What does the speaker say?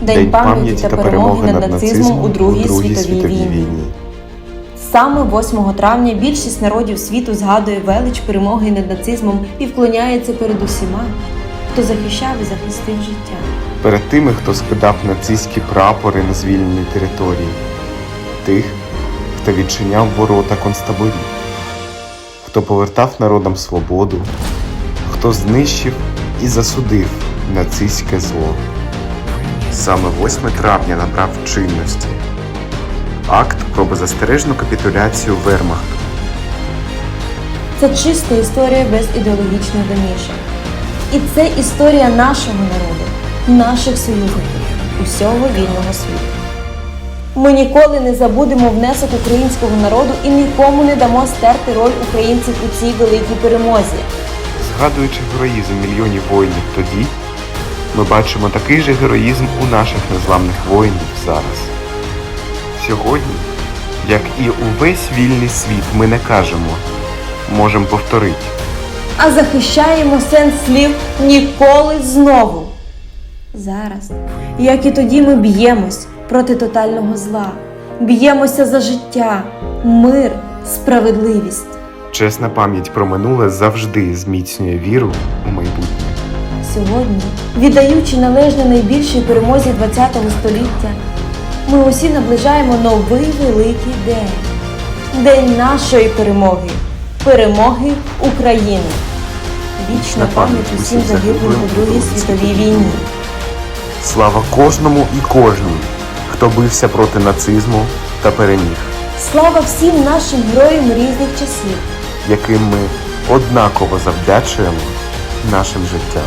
День пам'яті та перемоги над нацизмом у Другій світовій війні. Саме 8 травня більшість народів світу згадує велич перемоги над нацизмом і вклоняється перед усіма, хто захищав і захистив життя. перед тими, хто скидав нацистські прапори на звільнені території, тих, хто відчиняв ворота концтаборів, хто повертав народам свободу, хто знищив і засудив нацистське зло. Саме 8 травня набрав чинності акт про беззастережну капітуляцію Вермахту. Це чиста історія без ідеологічних домішок. І це історія нашого народу, наших союзників, усього вільного світу. Ми ніколи не забудемо внесок українського народу і нікому не дамо стерти роль українців у цій великій перемозі. Згадуючи героїзм мільйонів воїнів тоді, ми бачимо такий же героїзм у наших незламних воїнів зараз. Сьогодні, як і увесь вільний світ, ми не кажемо, можемо повторити. а захищаємо сенс слів ніколи знову. Зараз, як і тоді, ми б'ємось проти тотального зла, б'ємося за життя, мир, справедливість. Чесна пам'ять про минуле завжди зміцнює віру у майбутнє. Сьогодні, віддаючи належне найбільшій перемозі ХХ століття, ми усі наближаємо новий великий день День нашої перемоги, перемоги України. Вічна пам'ять усім загиблим у Другій світовій війні. Слава кожному і кожній, хто бився проти нацизму та переміг, Слава всім нашим героям різних часів. яким ми однаково завдячуємо нашим життям.